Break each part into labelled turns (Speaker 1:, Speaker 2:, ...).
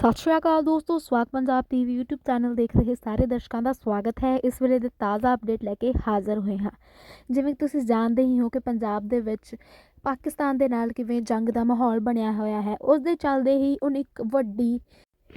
Speaker 1: ਸਤਿ ਸ਼੍ਰੀ ਅਕਾਲ ਦੋਸਤੋ, ਸਵਾਗਤ ਪੰਜਾਬ ਟੀਵੀ YouTube ਚੈਨਲ ਦੇਖ ਰਹੇ ਸਾਰੇ ਦਰਸ਼ਕਾਂ ਦਾ ਸਵਾਗਤ ਹੈ। ਇਸ ਵੇਲੇ ਦੇ ਤਾਜ਼ਾ ਅਪਡੇਟ ਲੈ ਕੇ ਹਾਜ਼ਰ ਹੋਏ ਹਾਂ। ਜਿਵੇਂ ਕਿ ਤੁਸੀਂ ਜਾਣਦੇ ਹੀ ਹੋ ਕਿ ਪੰਜਾਬ ਦੇ ਵਿੱਚ ਪਾਕਿਸਤਾਨ ਦੇ ਨਾਲ ਕਿਵੇਂ ਜੰਗ ਦਾ ਮਾਹੌਲ ਬਣਿਆ ਹੋਇਆ ਹੈ ਉਸ ਦੇ ਚੱਲਦੇ ਹੀ ਹੁਣ ਇੱਕ ਵੱਡੀ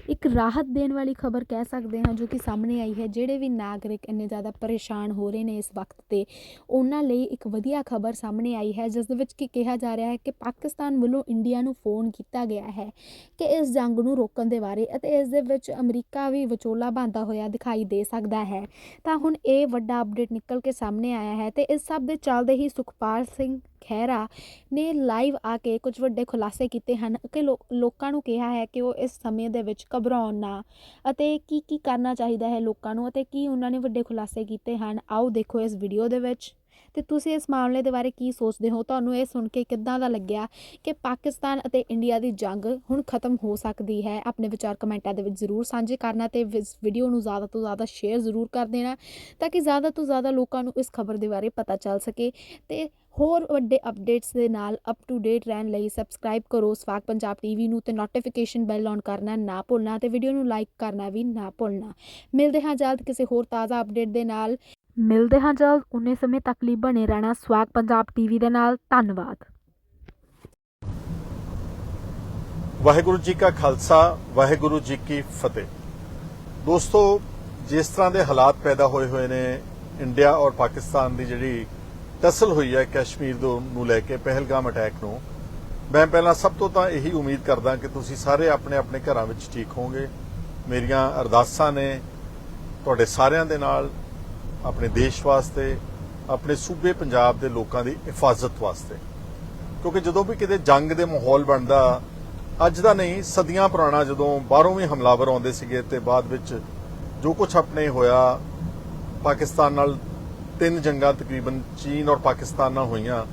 Speaker 1: ਇੱਕ ਰਾਹਤ ਦੇਣ ਵਾਲੀ ਖਬਰ ਕਹਿ ਸਕਦੇ ਹਾਂ ਜੋ ਕਿ ਸਾਹਮਣੇ ਆਈ ਹੈ, ਜਿਹੜੇ ਵੀ ਨਾਗਰਿਕ ਇੰਨੇ ਜ਼ਿਆਦਾ ਪਰੇਸ਼ਾਨ ਹੋ ਰਹੇ ਨੇ ਇਸ ਵਕਤ ਤੇ, ਉਹਨਾਂ ਲਈ ਇੱਕ ਵਧੀਆ ਖਬਰ ਸਾਹਮਣੇ ਆਈ ਹੈ, ਜਿਸ ਦੇ ਵਿੱਚ ਕਿ ਕਿਹਾ ਜਾ ਰਿਹਾ ਹੈ ਕਿ ਪਾਕਿਸਤਾਨ ਵੱਲੋਂ ਇੰਡੀਆ ਨੂੰ ਫੋਨ ਕੀਤਾ ਗਿਆ ਹੈ ਕਿ ਇਸ ਜੰਗ ਨੂੰ ਰੋਕਣ ਦੇ ਬਾਰੇ ਅਤੇ ਇਸ ਦੇ ਵਿੱਚ ਅਮਰੀਕਾ ਵੀ ਵਿਚੋਲਾ ਬਣਦਾ ਹੋਇਆ ਦਿਖਾਈ ਦੇ ਸਕਦਾ ਹੈ। ਤਾਂ ਹੁਣ ਇਹ ਵੱਡਾ ਅਪਡੇਟ ਨਿਕਲ ਕੇ ਸਾਹਮਣੇ ਆਇਆ ਹੈ ਤੇ ਇਸ ਸਭ ਦੇ ਚੱਲਦੇ ਹੀ ਸੁਖਪਾਲ ਸਿੰਘ ਖਹਿਰਾ ਨੇ ਲਾਈਵ ਆ ਕੇ ਕੁਝ ਵੱਡੇ ਖੁਲਾਸੇ ਕੀਤੇ ਹਨ ਕਿ ਲੋ- ਲੋਕਾਂ ਨੂੰ ਕਿਹਾ ਹੈ ਕਿ ਉਹ ਇਸ ਸਮੇਂ ਦੇ ਵਿੱਚ ਘਬਰਾਉਣ ਨਾ ਅਤੇ ਕੀ ਕੀ ਕਰਨਾ ਚਾਹੀਦਾ ਹੈ ਲੋਕਾਂ ਨੂੰ ਅਤੇ ਕੀ ਉਹਨਾਂ ਨੇ ਵੱਡੇ ਖੁਲਾਸੇ ਕੀਤੇ ਹਨ। ਆਓ ਦੇਖੋ ਇਸ ਵੀਡੀਓ ਦੇ ਵਿੱਚ। ਤੇ ਤੁਸੀਂ ਇਸ ਮਾਮਲੇ ਦੇ ਬਾਰੇ ਕੀ ਸੋਚਦੇ ਹੋ? ਤੁਹਾਨੂੰ ਇਹ ਸੁਣ ਕੇ ਕਿੱਦਾਂ ਦਾ ਲੱਗਿਆ ਕਿ ਪਾਕਿਸਤਾਨ ਅਤੇ ਇੰਡੀਆ ਦੀ ਜੰਗ ਹੁਣ ਖਤਮ ਹੋ ਸਕਦੀ ਹੈ? ਆਪਣੇ ਵਿਚਾਰ ਕਮੈਂਟਾਂ ਦੇ ਵਿੱਚ ਜ਼ਰੂਰ ਸਾਂਝੇ ਕਰਨਾ ਤੇ ਇਸ ਵੀਡੀਓ ਨੂੰ ਜ਼ਿਆਦਾ ਤੋਂ ਜ਼ਿਆਦਾ ਸ਼ੇਅਰ ਜ਼ਰੂਰ ਕਰ ਦੇਣਾ ਤਾਂ ਕਿ ਜ਼ਿਆਦਾ ਤੋਂ ਜ਼ਿਆਦਾ ਲੋਕਾਂ ਨੂੰ ਇਸ ਖਬਰ ਦੇ ਬਾਰੇ ਪਤਾ ਚੱਲ ਸਕੇ। ਤੇ ਹੋਰ ਵੱਡੇ ਅਪਡੇਟਸ ਦੇ ਨਾਲ ਅਪ ਟੂ ਡੇਟ ਰਹਿਣ ਲਈ ਸਬਸਕ੍ਰਾਈਬ ਕਰੋ ਸਵਾਗ ਪੰਜਾਬ ਟੀਵੀ ਨੂੰ ਤੇ ਨੋਟੀਫਿਕੇਸ਼ਨ ਬੈਲ ਔਨ ਕਰਨਾ ਨਾ ਭੁੱਲਣਾ ਤੇ ਵੀਡੀਓ ਨੂੰ ਲਾਈਕ ਕਰਨਾ ਵੀ ਨਾ ਭੁੱਲਣਾ। ਮਿਲਦੇ ਹਾਂ ਜਲਦ ਕਿਸੇ ਹੋਰ ਤਾਜ਼ਾ ਅਪਡੇਟ ਦੇ ਨਾਲ। ਮਿਲਦੇ ਹਾਂ ਜਲਦ, ਉਨੇ ਸਮੇਂ ਤੱਕ ਲਈ ਬਣੇ ਰਹਿਣਾ ਸਵਾਗ ਪੰਜਾਬ ਟੀਵੀ ਦੇ ਨਾਲ, ਧੰਨਵਾਦ।
Speaker 2: ਵਾਹਿਗੁਰੂ ਜੀ ਕਾ ਖਾਲਸਾ, ਵਾਹਿਗੁਰੂ ਜੀ ਕੀ ਫਤਿਹ। ਦੋਸਤੋ, ਜਿਸ ਤਰ੍ਹਾਂ ਦੇ ਹਾਲਾਤ ਪੈਦਾ ਹੋਏ ਹੋਏ ਨੇ, ਇੰਡੀਆ ਔਰ ਪਾਕਿਸਤਾਨ ਦੀ ਜਿਹੜੀ ਟਸਲ ਹੋਈ ਹੈ ਕਸ਼ਮੀਰ ਨੂੰ ਲੈ ਕੇ ਪਹਿਲਗਾਮ ਅਟੈਕ ਨੂੰ, ਮੈਂ ਪਹਿਲਾਂ ਸਭ ਤੋਂ ਤਾਂ ਇਹੀ ਉਮੀਦ ਕਰਦਾ ਕਿ ਤੁਸੀਂ ਸਾਰੇ ਆਪਣੇ ਆਪਣੇ ਘਰਾਂ ਵਿੱਚ ਠੀਕ ਹੋਵੋਗੇ। ਮੇਰੀਆਂ ਅਰਦਾਸਾਂ ਨੇ ਤੁਹਾਡੇ ਸਾਰਿਆਂ ਦੇ ਨਾਲ ਆਪਣੇ ਦੇਸ਼ ਵਾਸਤੇ, ਆਪਣੇ ਸੂਬੇ ਪੰਜਾਬ ਦੇ ਲੋਕਾਂ ਦੀ ਹਿਫਾਜ਼ਤ ਵਾਸਤੇ। ਕਿਉਂਕਿ ਜਦੋਂ ਵੀ ਕਿਤੇ ਜੰਗ ਦੇ ਮਾਹੌਲ ਬਣਦਾ, ਅੱਜ ਦਾ ਨਹੀਂ, ਸਦੀਆਂ ਪੁਰਾਣਾ ਜਦੋਂ ਬਾਹਰੋਂ ਵੀ ਹਮਲਾਵਰ ਆਉਂਦੇ ਸੀਗੇ ਤੇ ਬਾਅਦ ਵਿੱਚ ਜੋ ਕੁਝ ਆਪਣੇ ਹੋਇਆ, ਪਾਕਿਸਤਾਨ ਨਾਲ ਤਿੰਨ ਜੰਗਾਂ ਤਕਰੀਬਨ ਚੀਨ ਔਰ ਪਾਕਿਸਤਾਨ ਨਾਲ ਹੋਈਆਂ,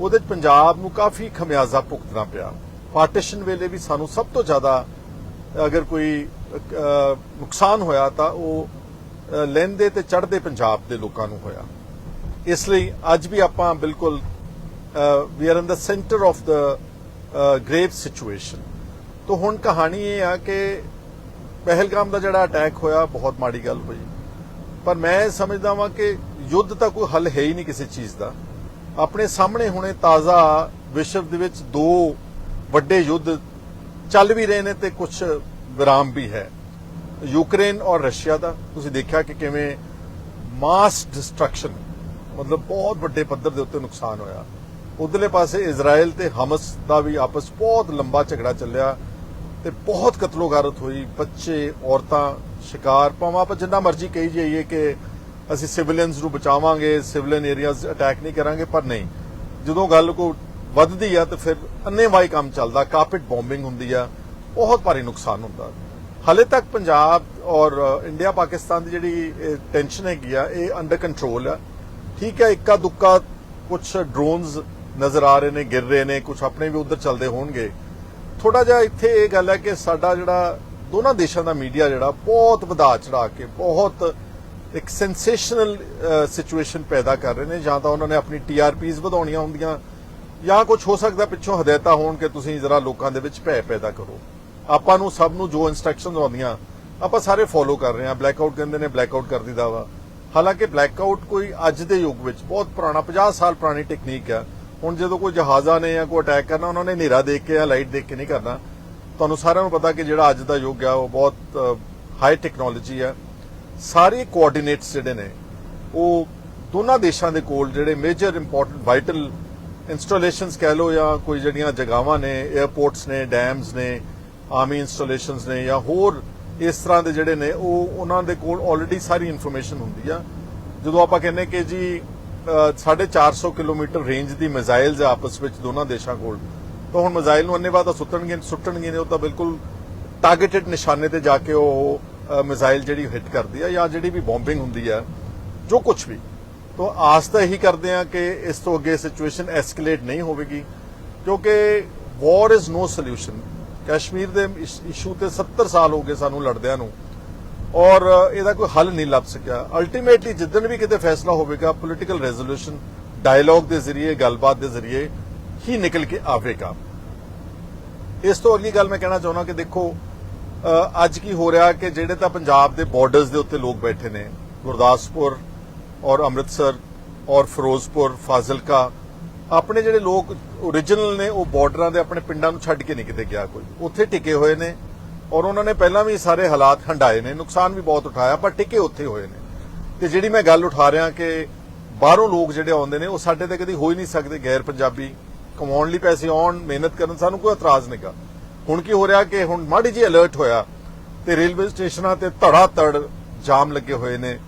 Speaker 2: ਉਹਦੇ ਚ ਪੰਜਾਬ ਨੂੰ ਕਾਫੀ ਖਮਿਆਜ਼ਾ ਭੁਗਤਣਾ ਪਿਆ। ਪਾਰਟੀਸ਼ਨ ਵੇਲੇ ਵੀ ਸਾਨੂੰ ਸਭ ਤੋਂ ਜ਼ਿਆਦਾ ਅਗਰ ਕੋਈ ਨੁਕਸਾਨ ਹੋਇਆ ਤਾਂ ਉਹ ਅਹ, ਲਹਿੰਦੇ ਤੇ ਚੜ੍ਹਦੇ ਪੰਜਾਬ ਦੇ ਲੋਕਾਂ ਨੂੰ ਹੋਇਆ। ਇਸ ਲਈ ਅੱਜ ਵੀ ਆਪਾਂ ਬਿਲਕੁਲ we are in the centre of the grave situation ਤੋਂ ਹੁਣ ਕਹਾਣੀ ਇਹ ਆ ਕਿ ਪਹਿਲਗਾਮ ਦਾ ਜਿਹੜਾ ਅਟੈਕ ਹੋਇਆ ਬਹੁਤ ਮਾੜੀ ਗੱਲ ਹੋਈ। ਪਰ ਮੈਂ ਸਮਝਦਾ ਵਾਂ ਕਿ ਯੁੱਧ ਤਾਂ ਕੋਈ ਹੱਲ ਹੈ ਹੀ ਨਹੀਂ ਕਿਸੇ ਚੀਜ਼ ਦਾ। ਆਪਣੇ ਸਾਹਮਣੇ ਹੁਣੇ ਤਾਜ਼ਾ ਵਿਸ਼ਵ ਦੇ ਵਿੱਚ ਦੋ ਵੱਡੇ ਯੁੱਧ ਚੱਲ ਵੀ ਰਹੇ ਨੇ ਤੇ ਕੁਝ ਵਿਰਾਮ ਵੀ ਹੈ। ਯੂਕਰੇਨ ਔਰ ਰਸ਼ੀਆ ਦਾ, ਤੁਸੀਂ ਦੇਖਿਆ ਕਿ ਕਿਵੇਂ ਮਾਸ ਡਿਸਟਰਕਸ਼ਨ ਮਤਲਬ ਬਹੁਤ ਵੱਡੇ ਪੱਧਰ ਦੇ ਉੱਤੇ ਨੁਕਸਾਨ ਹੋਇਆ। ਉਧਰਲੇ ਪਾਸੇ ਇਜ਼ਰਾਈਲ ਤੇ ਹਮਸ ਦਾ ਵੀ ਆਪਸ ਬਹੁਤ ਲੰਬਾ ਝਗੜਾ ਚੱਲਿਆ ਤੇ ਬਹੁਤ ਕਤਲੋਗਾਰਤ ਹੋਈ। ਬੱਚੇ, ਔਰਤਾਂ, ਸ਼ਿਕਾਰ, ਭਾਵੇਂ ਆਪਾਂ ਜਿੰਨਾ ਮਰਜ਼ੀ ਕਹੀ ਜਾਈਏ ਕਿ ਅਸੀਂ ਸਿਵਿਲੀਅਨਸ ਨੂੰ ਬਚਾਵਾਂਗੇ ਸਿਵਿਲੀਅਨ ਏਰੀਆਜ਼ ਅਟੈਕ ਨਹੀਂ ਕਰਾਂਗੇ, ਪਰ ਨਹੀਂ। ਜਦੋਂ ਗੱਲ ਕੋ ਵੱਧਦੀ ਆ ਤੇ ਫਿਰ ਅੰਨੇਵਾਈ ਕੰਮ ਚੱਲਦਾ ਕਾਰਪੇਟ ਬੰਬਿੰਗ ਹੁੰਦੀ ਆ, ਬਹੁਤ ਭਾਰੀ ਨੁਕਸਾਨ ਹੁੰਦਾ। ਹਲੇ ਤੱਕ ਪੰਜਾਬ ਔਰ ਇੰਡੀਆ ਪਾਕਿਸਤਾਨ ਦੀ ਜਿਹੜੀ ਟੈਨਸ਼ਨ ਹੈਗੀ ਆ, ਇਹ ਅੰਡਰ ਕੰਟਰੋਲ ਆ। ਠੀਕ ਹੈ, ਇੱਕਾ ਦੁੱਕਾ ਕੁਝ ਡਰੋਨਸ ਨਜ਼ਰ ਆ ਰਹੇ ਨੇ, ਗਿਰ ਰਹੇ ਨੇ ਕੁਝ ਆਪਣੇ ਵੀ ਉਧਰ ਚੱਲਦੇ ਹੋਣਗੇ। ਥੋੜਾ ਜਿਹਾ ਇੱਥੇ ਇਹ ਗੱਲ ਹੈ ਕਿ ਸਾਡਾ ਜਿਹੜਾ ਦੋਨਾਂ ਦੇਸ਼ਾਂ ਦਾ ਮੀਡੀਆ ਜਿਹੜਾ, ਬਹੁਤ ਵਧਾ ਚੜਾ ਕੇ, ਬਹੁਤ ਇੱਕ ਸੈਂਸੇਸ਼ਨਲ ਸਿਚੁਏਸ਼ਨ ਪੈਦਾ ਕਰ ਰਹੇ ਨੇ। ਜਾਂ ਤਾਂ ਉਹਨਾਂ ਨੇ ਆਪਣੀ ਟੀਆਰਪੀਜ਼ ਵਧਾਉਣੀਆਂ ਹੁੰਦੀਆਂ, ਜਾਂ ਕੁਝ ਹੋ ਸਕਦਾ ਪਿੱਛੋਂ ਹਦਾਇਤਾਂ ਹੋਣ ਕਿ ਤੁਸੀਂ ਜ਼ਰਾ ਲੋਕਾਂ ਦੇ ਵਿੱਚ ਭੈ ਪੈਦਾ ਕਰੋ। ਆਪਾਂ ਨੂੰ ਸਭ ਨੂੰ ਜੋ ਇਨਸਟਰਕਸ਼ਨਸ ਆਉਂਦੀਆਂ, ਆਪਾਂ ਸਾਰੇ ਫੋਲੋ ਕਰ ਰਹੇ ਹਾਂ। ਬਲੈਕ ਆਊਟ ਕਹਿੰਦੇ ਨੇ ਬਲੈਕ ਬਲੈਕਆਊਟ ਕਰ ਦਿੱਤਾ ਵਾ। ਹਾਲਾਂਕਿ ਬਲੈਕ ਆਊਟ ਕੋਈ ਅੱਜ ਦੇ ਯੁੱਗ ਵਿੱਚ ਬਹੁਤ ਪੁਰਾਣਾ 50 ਸਾਲ ਪੁਰਾਣੀ ਟੈਕਨੀਕ ਆ। ਹੁਣ ਜਦੋਂ ਕੋਈ ਜਹਾਜ਼ਾਂ ਨੇ ਜਾਂ ਕੋਈ ਅਟੈਕ ਕਰਨਾ, ਉਹਨਾਂ ਨੇ ਹਨੇਰਾ ਦੇਖ ਕੇ ਜਾਂ ਲਾਈਟ ਦੇਖ ਕੇ ਨਹੀਂ ਕਰਨਾ। ਤੁਹਾਨੂੰ ਸਾਰਿਆਂ ਨੂੰ ਪਤਾ ਕਿ ਜਿਹੜਾ ਅੱਜ ਦਾ ਯੁੱਗ ਆ, ਉਹ ਬਹੁਤ ਹਾਈ ਟੈਕਨੋਲੋਜੀ ਆ। ਸਾਰੇ ਕੋਆਰਡੀਨੇਟਸ ਜਿਹੜੇ ਨੇ, ਉਹ ਦੋਨਾਂ ਦੇਸ਼ਾਂ ਦੇ ਕੋਲ ਜਿਹੜੇ ਮੇਜਰ ਇੰਪੋਰਟੈਂਟ ਵਾਈਟਲ ਇੰਸਟਾਲੇਸ਼ਨਸ ਕਹਿ ਲਓ ਜਾਂ ਕੋਈ ਜਿਹੜੀਆਂ ਜਗਾਵਾਂ ਨੇ 에ਅਰਪੋਰਟਸ ਨੇ ਡੈਮਸ ਨੇ ਆਰਮੀ ਇੰਸਟਾਲੇਸ਼ਨਸ ਨੇ ਜਾਂ ਹੋਰ ਇਸ ਤਰ੍ਹਾਂ ਦੇ ਜਿਹੜੇ ਨੇ ਉਹ ਉਹਨਾਂ ਦੇ ਕੋਲ ਆਲਰੇਡੀ ਸਾਰੀ ਇਨਫੋਰਮੇਸ਼ਨ ਹੁੰਦੀ ਆ। ਜਦੋਂ ਆਪਾਂ ਕਹਿੰਨੇ ਕਿ ਜੀ ਅਹ, 450 ਕਿਲੋਮੀਟਰ ਰੇਂਜ ਦੀ ਮਿਜ਼ਾਈਲਸ ਆ ਆਪਸ ਵਿੱਚ ਦੋਨਾਂ ਦੇਸ਼ਾਂ ਕੋਲ ਤਾਂ ਹੁਣ ਮਿਜ਼ਾਈਲ ਨੂੰ ਅੰਨੇਵਾਹ ਤਾਂ ਸੁੱਟਣਗੇ ਸੁੱਟਣਗੇ ਨੇ ਉਹ ਤਾਂ ਬਿਲਕੁਲ ਟਾਰਗੇਟਡ ਨਿਸ਼ਾਨੇ ਤੇ ਜਾ ਕੇ ਉਹ ਮਿਜ਼ਾਈਲ ਜਿਹੜੀ ਹਿੱਟ ਕਰਦੀ ਆ ਜਾਂ ਜਿਹੜੀ ਵੀ ਬੰਬਿੰਗ ਹੁੰਦੀ ਆ ਜੋ ਕੁਝ ਵੀ। ਤੋਂ ਆਸ ਤਾਂ ਇਹੀ ਕਰਦੇ ਆ ਕਿ ਇਸ ਤੋਂ ਅੱਗੇ ਸਿਚੁਏਸ਼ਨ ਐਸਕੇਲੇਟ ਨਹੀਂ ਹੋਵੇਗੀ ਕਿਉਂਕਿ war is no solution Kashmir ਦੇ ਇਸ਼ੂ ਤੇ 70 ਸਾਲ ਹੋ ਗਏ ਸਾਨੂੰ ਲੜਦਿਆਂ ਨੂੰ। ਔਰ ਇਹਦਾ ਕੋਈ ਹੱਲ ਨਹੀਂ ਲੱਭ ਸਕਿਆ। ਅਲਟੀਮੇਟਲੀ ਜਿੱਦਣ ਵੀ ਕਿਤੇ ਫੈਸਲਾ ਹੋਵੇਗਾ ਪੋਲੀਟੀਕਲ ਰੈਜ਼ੋਲੂਸ਼ਨ ਡਾਇਲੌਗ ਦੇ ਜ਼ਰੀਏ, ਗੱਲਬਾਤ ਦੇ ਜ਼ਰੀਏ ਹੀ ਨਿਕਲ ਕੇ ਆਵੇਗਾ। ਇਸ ਤੋਂ ਅਗਲੀ ਗੱਲ ਮੈਂ ਕਹਿਣਾ ਚਾਹੁੰਦਾ ਕਿ ਦੇਖੋ ਅੱਜ ਕੀ ਹੋ ਰਿਹਾ ਕਿ ਜਿਹੜੇ ਤਾਂ ਪੰਜਾਬ ਦੇ ਬਾਰਡਰਸ ਦੇ ਉੱਤੇ ਲੋਕ ਬੈਠੇ ਨੇ, ਗੁਰਦਾਸਪੁਰ ਔਰ ਅੰਮ੍ਰਿਤਸਰ ਔਰ ਫਿਰੋਜ਼ਪੁਰ, ਫਾਜ਼ਿਲਕਾ ਆਪਣੇ ਜਿਹੜੇ ਲੋਕ origignal ਨੇ, ਉਹ ਬਾਰਡਰਾਂ ਦੇ ਆਪਣੇ ਪਿੰਡਾਂ ਨੂੰ ਛੱਡ ਕੇ ਨਹੀਂ ਕਿਤੇ ਗਿਆ ਕੋਈ। ਉੱਥੇ ਟਿਕੇ ਹੋਏ ਨੇ ਔਰ ਉਹਨਾਂ ਨੇ ਪਹਿਲਾਂ ਵੀ ਸਾਰੇ ਹਾਲਾਤ ਹੰਡਾਏ ਨੇ। ਨੁਕਸਾਨ ਵੀ ਬਹੁਤ ਉਠਾਇਆ, ਪਰ ਟਿਕੇ ਉੱਥੇ ਹੋਏ ਨੇ। ਤੇ ਜਿਹੜੀ ਮੈਂ ਗੱਲ ਉਠਾ ਰਿਹਾ ਕਿ ਬਾਹਰੋਂ ਲੋਕ ਜਿਹੜੇ ਆਉਂਦੇ ਨੇ, ਉਹ ਸਾਡੇ ਤੇ ਕਦੀ ਹੋ ਹੀ ਨਹੀਂ ਸਕਦੇ, ਗੈਰ ਪੰਜਾਬੀ। ਕਮਾਉਣ ਲਈ ਪੈਸੇ ਆਉਣ, ਮਿਹਨਤ ਕਰਨ, ਸਾਨੂੰ ਕੋਈ ਇਤਰਾਜ਼ ਨਹੀਂਗਾ ਹੁਣ ਕੀ ਹੋ ਰਿਹਾ ਕਿ ਹੁਣ ਮਾੜੀ ਜੀ ਅਲਰਟ ਹੋਇਆ ਤੇ ਰੇਲਵੇ ਸਟੇਸ਼ਨਾਂ ਤੇ ਧੜਾ ਧੜ ਜਾਮ ਲੱਗੇ ਹੋਏ ਨੇ।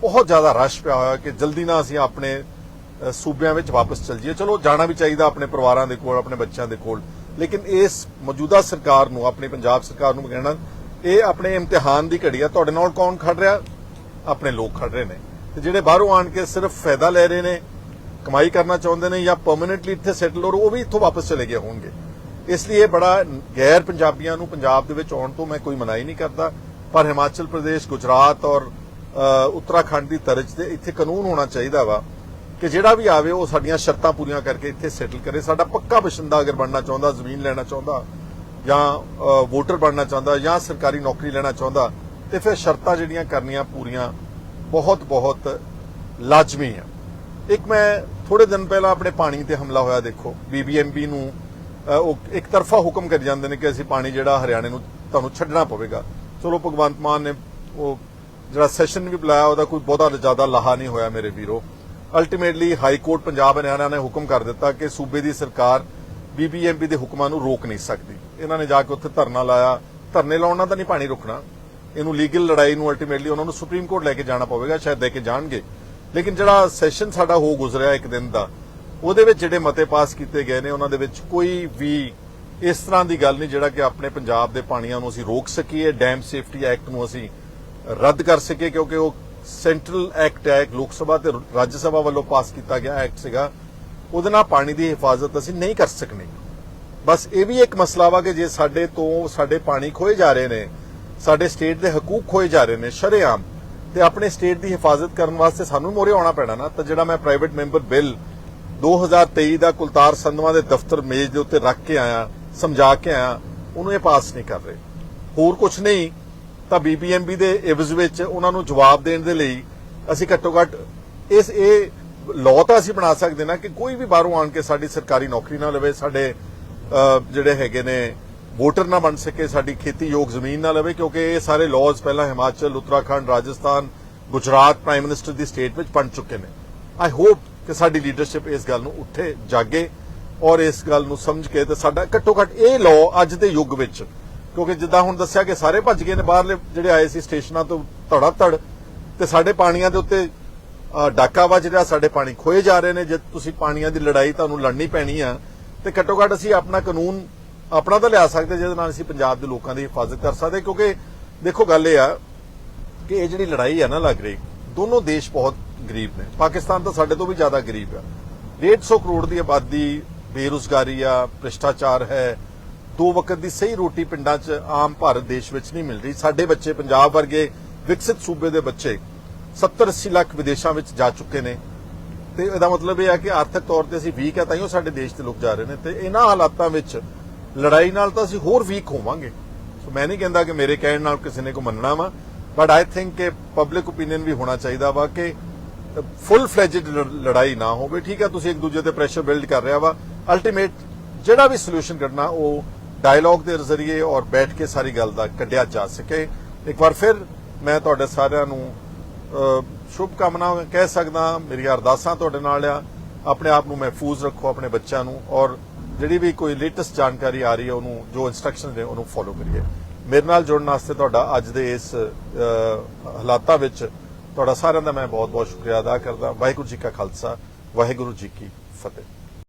Speaker 2: ਬਹੁਤ ਜ਼ਿਆਦਾ ਰਸ਼ ਪਿਆ ਹੋਇਆ ਕਿ ਜਲਦੀ ਨਾਲ ਅਸੀਂ ਆਪਣੇ ਸੂਬਿਆਂ ਵਿੱਚ ਵਾਪਸ ਚੱਲ ਜਾਈਏ। ਚਲੋ ਜਾਣਾ ਵੀ ਚਾਹੀਦਾ ਆਪਣੇ ਪਰਿਵਾਰਾਂ ਦੇ ਕੋਲ ਆਪਣੇ ਬੱਚਿਆਂ ਦੇ ਕੋਲ। ਲੇਕਿਨ ਇਸ ਮੌਜੂਦਾ ਸਰਕਾਰ ਨੂੰ ਆਪਣੀ ਪੰਜਾਬ ਸਰਕਾਰ ਨੂੰ ਕਹਿਣਾ ਇਹ ਆਪਣੇ ਇਮਤਿਹਾਨ ਦੀ ਘੜੀ ਆ। ਤੁਹਾਡੇ ਨਾਲ ਕੌਣ ਖੜ ਰਿਹਾ? ਆਪਣੇ ਲੋਕ ਖੜ ਰਹੇ ਨੇ। ਤੇ ਜਿਹੜੇ ਬਾਹਰੋਂ ਆਣ ਕੇ ਸਿਰਫ ਫਾਇਦਾ ਲੈ ਰਹੇ ਨੇ ਕਮਾਈ ਕਰਨਾ ਚਾਹੁੰਦੇ ਨੇ ਜਾਂ ਪਰਮਨੈਂਟਲੀ ਇੱਥੇ ਸੈਟਲ ਹੋ ਰਹੇ ਉਹ ਵੀ ਇੱਥੋਂ ਵਾਪਸ ਚਲੇ ਗਏ ਹੋਣਗੇ। ਇਸ ਲਈ ਇਹ ਬੜਾ ਗੈਰ ਪੰਜਾਬੀਆਂ ਨੂੰ ਪੰਜਾਬ ਦੇ ਵਿੱਚ ਆਉਣ ਤੋਂ ਮੈਂ ਕੋਈ ਮਨਾਹੀ ਨਹੀਂ ਕਰਦਾ। ਪਰ ਹਿਮਾਚਲ ਪ੍ਰਦੇਸ਼ ਗੁਜਰਾਤ ਔਰ ਅ, ਉੱਤਰਾਖੰਡ ਦੀ ਤਰਜ਼ ਤੇ ਇੱਥੇ ਕਾਨੂੰਨ ਹੋਣਾ ਚਾਹੀਦਾ ਵਾ। ਕਿ ਜਿਹੜਾ ਵੀ ਆਵੇ ਉਹ ਸਾਡੀਆਂ ਸ਼ਰਤਾਂ ਪੂਰੀਆਂ ਕਰਕੇ ਇੱਥੇ ਸੈਟਲ ਕਰੇ। ਸਾਡਾ ਪੱਕਾ ਬਸ਼ਿੰਦਾ ਅਗਰ ਬਣਨਾ ਚਾਹੁੰਦਾ, ਜ਼ਮੀਨ ਲੈਣਾ ਚਾਹੁੰਦਾ ਜਾਂ ਵੋਟਰ ਬਣਨਾ ਚਾਹੁੰਦਾ ਜਾਂ ਸਰਕਾਰੀ ਨੌਕਰੀ ਲੈਣਾ ਚਾਹੁੰਦਾ, ਤੇ ਫਿਰ ਸ਼ਰਤਾਂ ਜਿਹੜੀਆਂ ਕਰਨੀਆਂ ਪੂਰੀਆਂ ਬਹੁਤ ਬਹੁਤ ਲਾਜ਼ਮੀ ਆ। ਇੱਕ ਮੈਂ ਥੋੜੇ ਦਿਨ ਪਹਿਲਾਂ ਆਪਣੇ ਪਾਣੀ ਤੇ ਹਮਲਾ ਹੋਇਆ ਦੇਖੋ। ਬੀਬੀਐਮਬੀ ਨੂੰ ਉਹ ਇੱਕ ਤਰਫਾ ਹੁਕਮ ਕਰ ਜਾਂਦੇ ਨੇ ਕਿ ਅਸੀਂ ਪਾਣੀ ਜਿਹੜਾ ਹਰਿਆਣੇ ਨੂੰ ਤੁਹਾਨੂੰ ਛੱਡਣਾ ਪਵੇਗਾ। ਚਲੋ ਭਗਵੰਤ ਮਾਨ ਨੇ ਉਹ ਜਿਹੜਾ ਸੈਸ਼ਨ ਵੀ ਬੁਲਾਇਆ, ਉਹਦਾ ਕੋਈ ਬਹੁਤਾ ਜ਼ਿਆਦਾ ਲਾਹਾ ਨਹੀਂ ਹੋਇਆ ਮੇਰੇ ਵੀਰੋ। Ultimately high court Punjab Haryana ਨੇ ਹੁਕਮ ਕਰ ਦਿੱਤਾ ਕਿ ਸੂਬੇ ਦੀ ਸਰਕਾਰ ਬੀਬੀਐਮਬੀ ਦੇ ਹੁਕਮਾਂ ਨੂੰ ਰੋਕ ਨਹੀਂ ਸਕਦੀ। ਇਹਨਾਂ ਨੇ ਜਾ ਕੇ ਉੱਥੇ ਧਰਨਾ ਲਾਇਆ। ਧਰਨੇ ਲਾਉਣਾ ਤਾਂ ਨਹੀਂ ਪਾਣੀ ਰੁਕਣਾ। ਇਹਨੂੰ ਲੀਗਲ ਲੜਾਈ ਨੂੰ ਅਲਟੀਮੇਟਲੀ ਉਹਨਾਂ ਨੂੰ ਸੁਪਰੀਮ ਕੋਰਟ ਲੈ ਕੇ ਜਾਣਾ ਪਵੇਗਾ, ਸ਼ਾਇਦ ਲੈ ਕੇ ਜਾਣਗੇ। ਲੇਕਿਨ ਜਿਹੜਾ ਸੈਸ਼ਨ ਸਾਡਾ ਹੋ ਗੁਜ਼ਰਿਆ ਇੱਕ ਦਿਨ ਦਾ, ਉਹਦੇ ਵਿੱਚ ਜਿਹੜੇ ਮਤੇ ਪਾਸ ਕੀਤੇ ਗਏ ਨੇ, ਉਹਨਾਂ ਦੇ ਵਿੱਚ ਕੋਈ ਵੀ ਇਸ ਤਰ੍ਹਾਂ ਦੀ ਗੱਲ ਨਹੀਂ ਜਿਹੜਾ ਕਿ ਆਪਣੇ ਪੰਜਾਬ ਦੇ ਪਾਣੀਆਂ ਨੂੰ ਅਸੀਂ ਰੋਕ ਸਕੀਏ ਡੈਮ ਸੇਫਟੀ ਐਕਟ ਨੂੰ ਅਸੀਂ ਰੱਦ ਕਰ ਸਕੀਏ, ਕਿਉਂਕਿ ਉਹ ਸੈਂਟਰਲ ਐਕਟ ਹੈ ਲੋਕ ਸਭਾ ਤੇ ਰਾਜ ਸਭਾ ਵੱਲੋਂ ਪਾਸ ਕੀਤਾ ਗਿਆ ਐਕਟ ਸੀਗਾ। ਉਹਦੇ ਨਾਲ ਪਾਣੀ ਦੀ ਹਿਫਾਜ਼ਤ ਅਸੀਂ ਨਹੀਂ ਕਰ ਸਕਨੇ। ਬਸ ਇਹ ਵੀ ਇੱਕ ਮਸਲਾ ਵਾ ਕਿ ਜੇ ਸਾਡੇ ਤੋਂ ਸਾਡੇ ਪਾਣੀ ਖੋਏ ਜਾ ਰਹੇ ਨੇ, ਸਾਡੇ ਸਟੇਟ ਦੇ ਹਕੂਕ ਖੋਏ ਜਾ ਰਹੇ ਨੇ, ਸ਼ਰੇਆਮ, ਤੇ ਆਪਣੇ ਸਟੇਟ ਦੀ ਹਿਫਾਜ਼ਤ ਕਰਨ ਵਾਸਤੇ ਸਾਨੂੰ ਮੋਰੇ ਆਉਣਾ ਪੈਣਾ ਨਾ, ਤਾਂ ਜਿਹੜਾ ਮੈਂ ਪ੍ਰਾਈਵੇਟ ਮੈਂਬਰ ਬਿੱਲ 2023 ਦਾ ਕੁਲਤਾਰ ਸੰਧਵਾ ਦੇ ਦਫ਼ਤਰ ਮੇਜ਼ ਦੇ ਉੱਤੇ ਰੱਖ ਕੇ ਆਇਆ, ਸਮਝਾ ਕੇ ਆਇਆ, ਉਹਨੂੰ ਇਹ ਪਾਸ ਨਹੀਂ ਕਰ ਰਹੇ। ਹੋਰ ਕੁਝ ਨਹੀਂ ਤਾਂ ਬੀਬੀਐਮਬੀ ਦੇ ਇਵਜ਼ ਵਿੱਚ ਉਹਨਾਂ ਨੂੰ ਜਵਾਬ ਦੇਣ ਦੇ ਲਈ ਅਸੀਂ ਘੱਟੋ ਘੱਟ ਇਸ ਇਹ ਲਾਅ ਤਾਂ ਅਸੀਂ ਬਣਾ ਸਕਦੇ ਨਾ ਕਿ ਕੋਈ ਵੀ ਬਾਹਰੋਂ ਆਣ ਕੇ ਸਾਡੀ ਸਰਕਾਰੀ ਨੌਕਰੀ ਨਾ ਲਵੇ, ਸਾਡੇ ਜਿਹੜੇ ਹੈਗੇ ਨੇ ਵੋਟਰ ਨਾ ਬਣ ਸਕੇ, ਸਾਡੀ ਖੇਤੀਯੋਗ ਜ਼ਮੀਨ ਨਾ ਲਵੇ, ਕਿਉਂਕਿ ਇਹ ਸਾਰੇ ਲਾਅਜ਼ ਪਹਿਲਾਂ ਹਿਮਾਚਲ, ਉੱਤਰਾਖੰਡ, ਰਾਜਸਥਾਨ, ਗੁਜਰਾਤ ਪ੍ਰਾਈਮ ਮਿਨਿਸਟਰ ਦੀ ਸਟੇਟ ਵਿੱਚ ਬਣ ਚੁੱਕੇ ਨੇ। ਆਈ ਹੋਪ ਕਿ ਸਾਡੀ ਲੀਡਰਸ਼ਿਪ ਇਸ ਗੱਲ ਨੂੰ ਉੱਠੇ ਜਾਗੇ ਔਰ ਇਸ ਗੱਲ ਨੂੰ ਸਮਝ ਕੇ ਤੇ ਸਾਡਾ ਘੱਟੋ ਘੱਟ ਇਹ ਲਾਅ ਅੱਜ ਦੇ ਯੁੱਗ ਵਿੱਚ ਕਿਉਂਕਿ ਜਿੱਦਾਂ ਹੁਣ ਦੱਸਿਆ ਕਿ ਸਾਰੇ ਭੱਜ ਗਏ ਨੇ, ਬਾਹਰਲੇ ਜਿਹੜੇ ਆਏ ਸੀ ਸਟੇਸ਼ਨਾਂ ਤੋਂ ਧੜਾ ਧੜ, ਤੇ ਸਾਡੇ ਪਾਣੀਆਂ ਦੇ ਉੱਤੇ ਡਾਕਾ ਵੱਜ ਰਿਹਾ, ਸਾਡੇ ਪਾਣੀ ਖੋਏ ਜਾ ਰਹੇ ਨੇ। ਜੇ ਤੁਸੀਂ ਪਾਣੀਆਂ ਦੀ ਲੜਾਈ ਤੁਹਾਨੂੰ ਲੜਨੀ ਪੈਣੀ ਆ, ਤੇ ਘੱਟੋ ਘੱਟ ਅਸੀਂ ਆਪਣਾ ਕਾਨੂੰਨ, ਆਪਣਾ ਤਾਂ ਲਿਆ ਸਕਦੇ, ਜਿਹਦੇ ਨਾਲ ਅਸੀਂ ਪੰਜਾਬ ਦੇ ਲੋਕਾਂ ਦੀ ਹਿਫਾਜ਼ਤ ਕਰ ਸਕਦੇ। ਕਿਉਂਕਿ ਦੇਖੋ, ਗੱਲ ਇਹ ਆ ਕਿ ਇਹ ਜਿਹੜੀ ਲੜਾਈ ਆ ਨਾ ਲੱਗ ਰਹੀ, ਦੋਨੋਂ ਦੇਸ਼ ਬਹੁਤ ਗਰੀਬ ਨੇ। ਪਾਕਿਸਤਾਨ ਤਾਂ ਸਾਡੇ ਤੋਂ ਵੀ ਜ਼ਿਆਦਾ ਗਰੀਬ ਆ। 150 ਕਰੋੜ ਦੀ ਆਬਾਦੀ, ਬੇਰੁਜ਼ਗਾਰੀ ਆ, ਭ੍ਰਿਸ਼ਟਾਚਾਰ ਹੈ ਦੋ ਵਕਤ ਦੀ ਸਹੀ ਰੋਟੀ ਪਿੰਡਾਂ 'ਚ ਆਮ ਭਾਰਤ ਦੇਸ਼ ਵਿੱਚ ਨਹੀਂ ਮਿਲ ਰਹੀ। ਸਾਡੇ ਬੱਚੇ ਪੰਜਾਬ ਵਰਗੇ ਵਿਕਸਿਤ ਸੂਬੇ ਦੇ ਬੱਚੇ 70 80 ਲੱਖ ਵਿਦੇਸ਼ਾਂ ਵਿੱਚ ਜਾ ਚੁੱਕੇ ਨੇ। ਤੇ ਇਹਦਾ ਮਤਲਬ ਇਹ ਹੈ ਕਿ ਆਰਥਿਕ ਤੌਰ ਤੇ ਅਸੀਂ ਵੀਕ ਹੈ ਤਾਂ ਹੀ ਉਹ ਸਾਡੇ ਦੇਸ਼ ਦੇ ਲੋਕ ਜਾ ਰਹੇ ਨੇ। ਤੇ ਇਹਨਾਂ ਹਾਲਾਤਾਂ ਵਿੱਚ ਲੜਾਈ ਨਾਲ ਤਾਂ ਅਸੀਂ ਹੋਰ ਵੀਕ ਹੋਵਾਂਗੇ। ਸੋ ਮੈਂ ਨਹੀਂ ਕਹਿੰਦਾ ਕਿ ਮੇਰੇ ਕਹਿਣ ਨਾਲ ਕਿਸੇ ਨੇ ਕੋ ਮੰਨਣਾ ਵਾ ਬਟ ਆਈ ਥਿੰਕ ਕਿ ਪਬਲਿਕ ਓਪੀਨੀਅਨ ਵੀ ਹੋਣਾ ਚਾਹੀਦਾ ਵਾ ਕਿ ਫੁੱਲ ਫਲੈਜਡ ਲੜਾਈ ਨਾ ਹੋਵੇ। ਠੀਕ ਹੈ ਤੁਸੀਂ ਇੱਕ ਦੂਜੇ ਤੇ ਪ੍ਰੈਸ਼ਰ ਬਿਲਡ ਕਰ ਰਿਹਾ ਵਾ। ਅਲਟੀਮੇਟ ਜਿਹੜਾ ਵੀ ਸੋਲੂਸ਼ਨ ਕੱਢਣਾ, ਉਹ ਡਾਇਲੌਗ ਦੇ ਜ਼ਰੀਏ ਔਰ ਬੈਠ ਕੇ ਸਾਰੀ ਗੱਲ ਦਾ ਕੱਢਿਆ ਜਾ ਸਕੇ। ਇੱਕ ਵਾਰ ਫਿਰ ਮੈਂ ਤੁਹਾਡੇ ਸਾਰਿਆਂ ਨੂੰ ਅ, ਸ਼ੁਭ ਕਾਮਨਾ ਕਹਿ ਸਕਦਾ ਮੇਰੀਆਂ ਅਰਦਾਸਾਂ ਤੁਹਾਡੇ ਨਾਲ ਆ। ਆਪਣੇ ਆਪ ਨੂੰ ਮਹਿਫੂਜ਼ ਰੱਖੋ ਆਪਣੇ ਬੱਚਿਆਂ ਨੂੰ ਔਰ ਜਿਹੜੀ ਵੀ ਕੋਈ ਲੇਟੈਸਟ ਜਾਣਕਾਰੀ ਆ ਰਹੀ ਹੈ ਉਹਨੂੰ ਜੋ ਇਨਸਟਰਕਸ਼ਨ ਨੇ ਉਹਨੂੰ ਫੋਲੋ ਕਰੀਏ। ਮੇਰੇ ਨਾਲ ਜੁੜਨ ਵਾਸਤੇ ਤੁਹਾਡਾ ਅੱਜ ਦੇ ਇਸ ਹਾਲਾਤਾਂ ਵਿੱਚ ਤੁਹਾਡਾ ਸਾਰਿਆਂ ਦਾ ਮੈਂ ਬਹੁਤ ਬਹੁਤ ਸ਼ੁਕਰੀਆ ਅਦਾ ਕਰਦਾ। ਵਾਹਿਗੁਰੂ ਜੀ ਕਾ ਖਾਲਸਾ ਵਾਹਿਗੁਰੂ ਜੀ ਕੀ ਫਤਿਹ।